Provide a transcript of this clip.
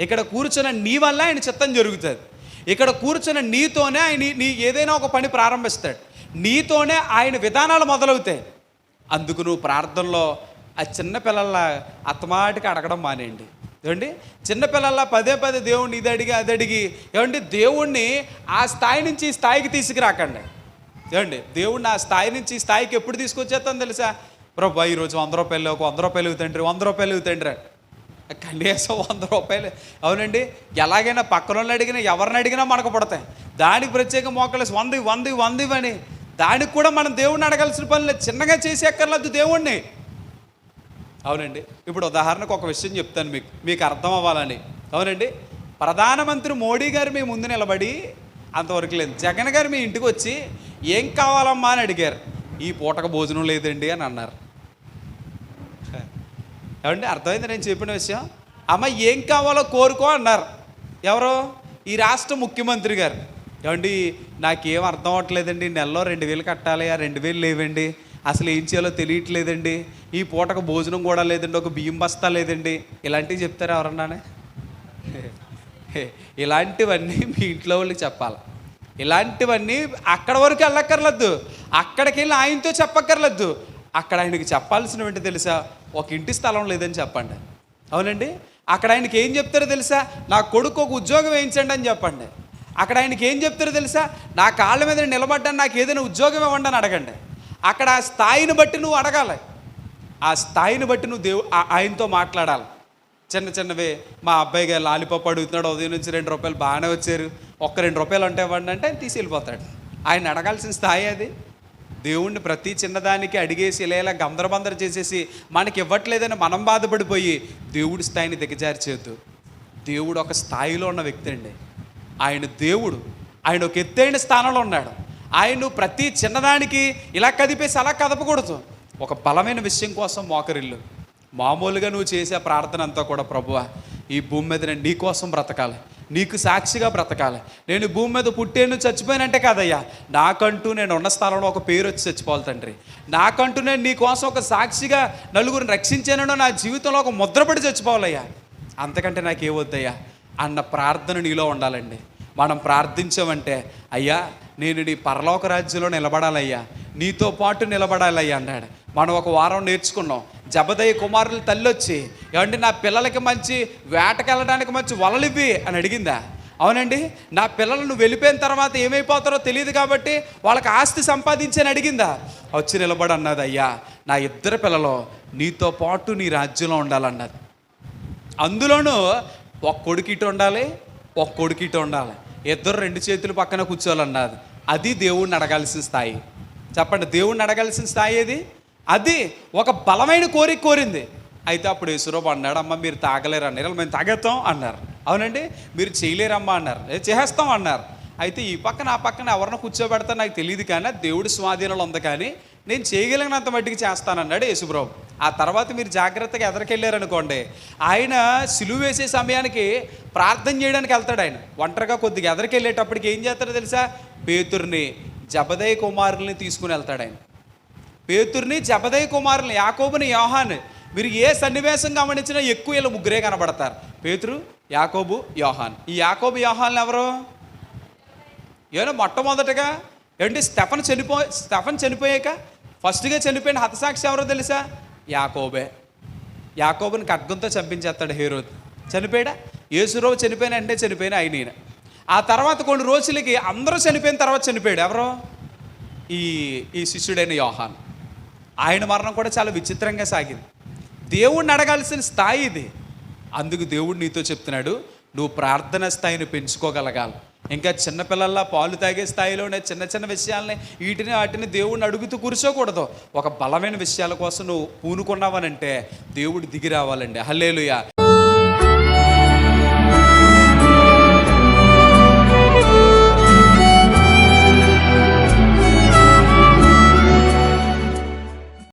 ఇక్కడ కూర్చున్న నీ వల్ల ఆయన చిత్తం జరుగుతుంది. ఇక్కడ కూర్చున్న నీతోనే ఆయన నీ ఏదైనా ఒక పని ప్రారంభిస్తాడు. నీతోనే ఆయన విధానాలు మొదలవుతాయి. అందుకు నువ్వు ప్రార్థనలో ఆ చిన్న పిల్లల అత్తమాటికి అడగడం మానేయండి. ఏమండి? చిన్నపిల్లల పదే పదే దేవుణ్ణి ఇది అడిగి అది అడిగి ఏమండి? దేవుణ్ణి ఆ స్థాయి నుంచి ఈ స్థాయికి తీసుకురాకండి. ఏమండి? దేవుణ్ణి ఆ స్థాయి నుంచి ఈ స్థాయికి ఎప్పుడు తీసుకొచ్చేస్తాను తెలుసా? ప్రభా ఈరోజు వంద రూపాయలు ఒక వంద రూపాయలు తండ్రి వంద రూపాయలు తండ్రి కనీసం వంద రూపాయలు. అవునండి? ఎలాగైనా పక్కన వాళ్ళని అడిగినా ఎవరిని అడిగినా మనకు పడతాయి. దానికి ప్రత్యేక మోకలేసి వంద వంద వంద అని. దానికి కూడా మనం దేవుణ్ణి అడగాల్సిన పనులు చిన్నగా చేసి ఎక్కర్లేదు దేవుణ్ణి. అవునండి? ఇప్పుడు ఉదాహరణకు ఒక విషయం చెప్తాను మీకు. మీకు అర్థం అవ్వాలని. అవునండి? ప్రధానమంత్రి మోడీ గారు మీ ముందు నిలబడి అంతవరకు లేదు. జగన్ గారు మీ ఇంటికి వచ్చి ఏం కావాలమ్మా అని అడిగారు. ఈ పూటకు భోజనం లేదండి అని అన్నారు. ఏమంటే అర్థమైంది నేను చెప్పిన విషయం? అమ్మ ఏం కావాలో కోరుకో అన్నారు. ఎవరు? ఈ రాష్ట్ర ముఖ్యమంత్రి గారు. ఏమండి నాకేం అర్థం అవ్వట్లేదండి నెలలో రెండు వేలు కట్టాలి ఆ రెండు వేలు లేవండి. అసలు ఏం చేయాలో తెలియట్లేదండి. ఈ పూటకు భోజనం కూడా లేదండి ఒక బియ్యం బస్తా లేదండి. ఇలాంటివి చెప్తారా ఎవరన్నానే ఇలాంటివన్నీ మీ ఇంట్లో వాళ్ళకి చెప్పాలి. ఇలాంటివన్నీ అక్కడ వరకు వెళ్ళక్కర్లేదు. అక్కడికి వెళ్ళి ఆయనతో చెప్పక్కర్లేదు. అక్కడ ఆయనకి చెప్పాల్సిన ఏంటో తెలుసా? ఒక ఇంటి స్థలం లేదని చెప్పండి. అవునండి? అక్కడ ఆయనకి ఏం చెప్తారో తెలుసా? నా కొడుకు ఒక ఉద్యోగం వేయించండి అని చెప్పండి. అక్కడ ఆయనకి ఏం చెప్తారో తెలుసా? నా కాళ్ళ మీద నిలబడ్డాను నాకు ఏదైనా ఉద్యోగం ఇవ్వండి అని అడగండి. అక్కడ ఆ స్థాయిని బట్టి నువ్వు అడగాలి. ఆ స్థాయిని బట్టి నువ్వు దేవు ఆయనతో మాట్లాడాలి. చిన్న చిన్నవి మా అబ్బాయి గారు లాలిపాప్ అడుగుతున్నాడు ఉదయం నుంచి రెండు రూపాయలు బాగానే వచ్చారు. ఒక్క రెండు రూపాయలు ఉంటే ఇవ్వండి అంటే ఆయన తీసి వెళ్ళిపోతాడు ఆయన అడగాల్సిన స్థాయి అది. దేవుణ్ణి ప్రతి చిన్నదానికి అడిగేసి ఇలా ఇలా గందరబందర చేసేసి మనకి ఇవ్వట్లేదని మనం బాధపడిపోయి దేవుడి స్థాయిని దిగజార్చేద్దు దేవుడు ఒక స్థాయిలో ఉన్న వ్యక్తి అండి. ఆయన దేవుడు. ఆయన ఒక ఎత్తైన స్థానంలో ఉన్నాడు. ఆయన నువ్వు ప్రతి చిన్నదానికి ఇలా కదిపేసి అలా కదపకూడదు. ఒక బలమైన విషయం కోసం మోకరిల్లు. మామూలుగా నువ్వు చేసే ప్రార్థన అంతా కూడా ప్రభువా ఈ భూమి మీద నేను నీ కోసం బ్రతకాలి. నీకు సాక్షిగా బ్రతకాలి. నేను భూమి మీద పుట్టేను చచ్చిపోయానంటే కాదయ్యా. నాకంటూ నేను ఉన్న స్థలంలో ఒక పేరు వచ్చి చచ్చిపోవాలి తండ్రి. నాకంటూ నేను నీ కోసం ఒక సాక్షిగా నలుగురిని రక్షించానో నా జీవితంలో ఒక ముద్రపడి చచ్చిపోవాలయ్యా. అంతకంటే నాకు ఏవద్దయ్యా అన్న ప్రార్థన నీలో ఉండాలండి. మనం ప్రార్థించామంటే అయ్యా నేను నీ పరలోక రాజ్యంలో నిలబడాలయ్యా. నీతో పాటు నిలబడాలయ్యా అన్నాడు. మనం ఒక వారం నేర్చుకున్నాం. జబదయ్య కుమారుల తల్లి వచ్చి ఏమంటే నా పిల్లలకి మంచి వేటకెళ్ళడానికి మంచి వలలివ్వి అని అడిగిందా? అవునండి నా పిల్లలు నువ్వు వెళ్ళిపోయిన తర్వాత ఏమైపోతారో తెలియదు కాబట్టి వాళ్ళకి ఆస్తి సంపాదించని అడిగిందా? వచ్చి నిలబడి అన్నది అయ్యా నా ఇద్దరు పిల్లలు నీతో పాటు నీ రాజ్యంలో ఉండాలన్నది. అందులోనూ ఒక కొడుకు ఇటు ఉండాలి ఒక కొడుకు ఇటు ఉండాలి. ఇద్దరు రెండు చేతులు పక్కన కూర్చోవాలన్నది. అది దేవుణ్ణి అడగాల్సిన స్థాయి. చెప్పండి దేవుణ్ణి అడగాల్సిన స్థాయి ఏది? అది ఒక బలమైన కోరిక కోరింది. అయితే అప్పుడు యేసురాబు అన్నాడు అమ్మ మీరు తాగలేరు అన్నారు. మేము తాగేస్తాం అన్నారు. అవునండి మీరు చేయలేరమ్మా అన్నారు. చేసేస్తాం అన్నారు. అయితే ఈ పక్కన ఆ పక్కన ఎవరిని కూర్చోబెడతా నాకు తెలియదు కానీ దేవుడి స్వాధీనంలో ఉంది కానీ నేను చేయగలిగినంత మట్టికి చేస్తానన్నాడు యేసుప్రభు. ఆ తర్వాత మీరు జాగ్రత్తగా ఎదరికెళ్ళారనుకోండి ఆయన సిలువ వేసే సమయానికి ప్రార్థన చేయడానికి వెళ్తాడు ఆయన. ఒంటరిగా కొద్దిగా ఎదరికెళ్ళేటప్పటికి ఏం చేస్తాడో తెలుసా? పేతుర్ని జబదయ్య కుమారుల్ని తీసుకుని వెళ్తాడు ఆయన. పేతుర్ని జపదయ కుమారుని యాకోబుని యోహాన్ మీరు ఏ సన్నివేశం గమనించినా ఎక్కువ వీళ్ళు ముగ్గురే కనబడతారు. పేతురు యాకోబు యోహాన్. ఈ యాకోబు యోహాన్లు ఎవరు? ఏమో మొట్టమొదటగా? ఏంటి స్టెఫన్ చనిపో స్టెఫన్ చనిపోయాక ఫస్ట్గా చనిపోయిన హతసాక్షి ఎవరో తెలుసా? యాకోబే. యాకోబుని ఖడ్గంతో చంపించేస్తాడు హీరో చనిపోయాడా? యేసురావు చనిపోయిన అంటే చనిపోయిన ఆయన ఈయన. ఆ తర్వాత కొన్ని రోజులకి అందరూ చనిపోయిన తర్వాత చనిపోయాడు ఎవరో? ఈ ఈ శిష్యుడైన యోహాన్. ఆయన మరణం కూడా చాలా విచిత్రంగా సాగింది. దేవుణ్ణి అడగాల్సిన స్థాయి ఇది. అందుకు దేవుడు నీతో చెప్తున్నాడు నువ్వు ప్రార్థన స్థాయిని పెంచుకోగలగాలి. ఇంకా చిన్నపిల్లల్లా పాలు తాగే స్థాయిలోనే చిన్న చిన్న విషయాలని వీటిని వాటిని దేవుడిని అడుగుతూ కూర్చోకూడదు. ఒక బలమైన విషయాల కోసం నువ్వు పూనుకున్నావనంటే దేవుడు దిగి రావాలండి. హల్లేలుయా.